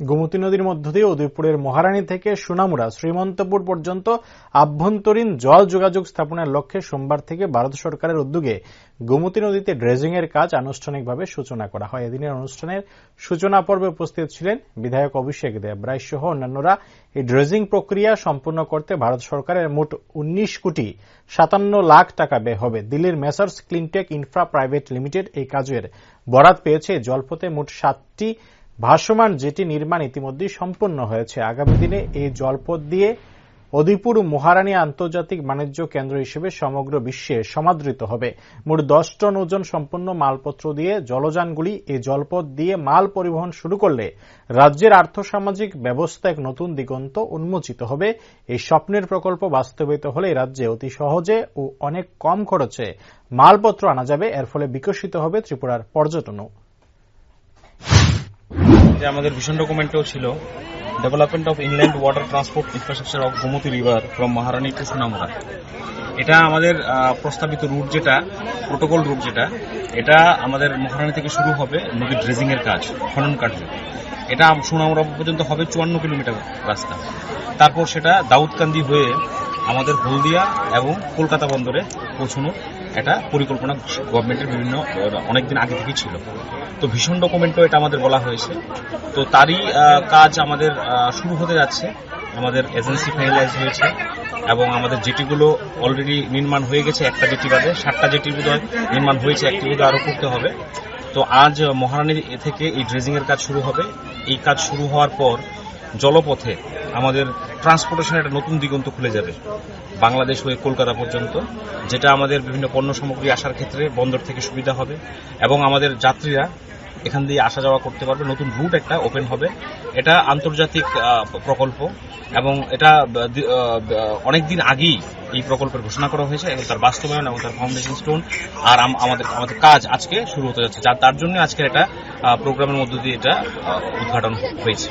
গোমতী নদীর মধ্য দিয়ে উদয়পুরের মহারানী থেকে সোনামুড়া শ্রীমন্তপুর পর্যন্ত আভ্যন্তরীণ জল যোগাযোগ স্থাপনের লক্ষ্যে সোমবার থেকে ভারত সরকারের উদ্যোগে গোমতী নদীতে ড্রেজিং এর কাজ আনুষ্ঠানিকভাবে সূচনা করা হয়। এদিনের অনুষ্ঠানের সূচনা পর্বে উপস্থিত ছিলেন বিধায়ক অভিষেক দেব রায় সহ অন্যান্যরা। এই ড্রেজিং প্রক্রিয়া সম্পূর্ণ করতে ভারত সরকারের মোট উনিশ কোটি সাতান্ন লাখ টাকা ব্যয় হবে। দিল্লির Messrs Cleantech Infra private limited এই কাজের বরাত পেয়েছে। জলপথে মোট সাতটি ভাসমান জেটি নির্মাণ ইতিমধ্যেই সম্পন্ন হয়েছে। আগামী দিনে এই জলপথ দিয়ে অদিপুর মহারানী আন্তর্জাতিক বাণিজ্য কেন্দ্র হিসেবে সমগ্র বিশ্বে সমাদৃত হবে। মোট দশ টন ওজন সম্পন্ন মালপত্র দিয়ে জলযানগুলি এই জলপথ দিয়ে মাল পরিবহন শুরু করলে রাজ্যের আর্থসামাজিক ব্যবস্থা এক নতুন দিগন্ত উন্মোচিত হবে। এই স্বপ্নের প্রকল্প বাস্তবায়িত হলে রাজ্যে অতি সহজে ও অনেক কম খরচে মালপত্র আনা যাবে। এর ফলে বিকশিত হবে ত্রিপুরার পর্যটনও। যে আমাদের ভিশন ডকুমেন্টেও ছিল। Development of inland water transport infrastructure of Gomati river from Maharani to Sonamura এটা আমাদের প্রস্তাবিত রুট যেটা প্রোটোকল রুট যেটা, এটা আমাদের মহারানী থেকে শুরু হবে নদীর ড্রেজিং এর কাজ, খনন কার্য। এটা সোনামুড়া পর্যন্ত হবে চুয়ান্ন কিলোমিটার রাস্তা। তারপর সেটা দাউদকান্দি হয়ে আমাদের হলদিয়া এবং কলকাতা বন্দরে পৌঁছানোর একটা পরিকল্পনা গভর্নমেন্টের বিভিন্ন অনেকদিন আগে থেকেই ছিল। তো ভীষণ ডকুমেন্টও এটা আমাদের বলা হয়েছে। তো তারই কাজ আমাদের শুরু হতে যাচ্ছে। আমাদের এজেন্সি ফাইনালাইজ হয়েছে এবং আমাদের জেটিগুলো অলরেডি নির্মাণ হয়ে গেছে একটা জেটি বাদে। সাতটা জেটির বোধহয় নির্মাণ হয়েছে, একটি বোধহয় আরও করতে হবে। তো আজ মহারানী থেকে এই ড্রেজিং এর কাজ শুরু হবে। এই কাজ শুরু হওয়ার পর জলপথে আমাদের ট্রান্সপোর্টেশনের একটা নতুন দিগন্ত খুলে যাবে। বাংলাদেশ হয়ে কলকাতা পর্যন্ত, যেটা আমাদের বিভিন্ন পণ্য সামগ্রী আসার ক্ষেত্রে বন্দর থেকে সুবিধা হবে এবং আমাদের যাত্রীরা এখান দিয়ে আসা যাওয়া করতে পারবে। নতুন রুট একটা ওপেন হবে। এটা আন্তর্জাতিক প্রকল্প এবং এটা অনেক দিন আগেই এই প্রকল্পের ঘোষণা করা হয়েছে এবং তার বাস্তবায়ন এবং তার ফাউন্ডেশন স্টোন আর আমাদের আমাদের কাজ আজকে শুরু হতে যাচ্ছে। তার জন্য আজকের এটা প্রোগ্রামের মধ্য দিয়ে এটা উদ্ঘাটন হয়েছে।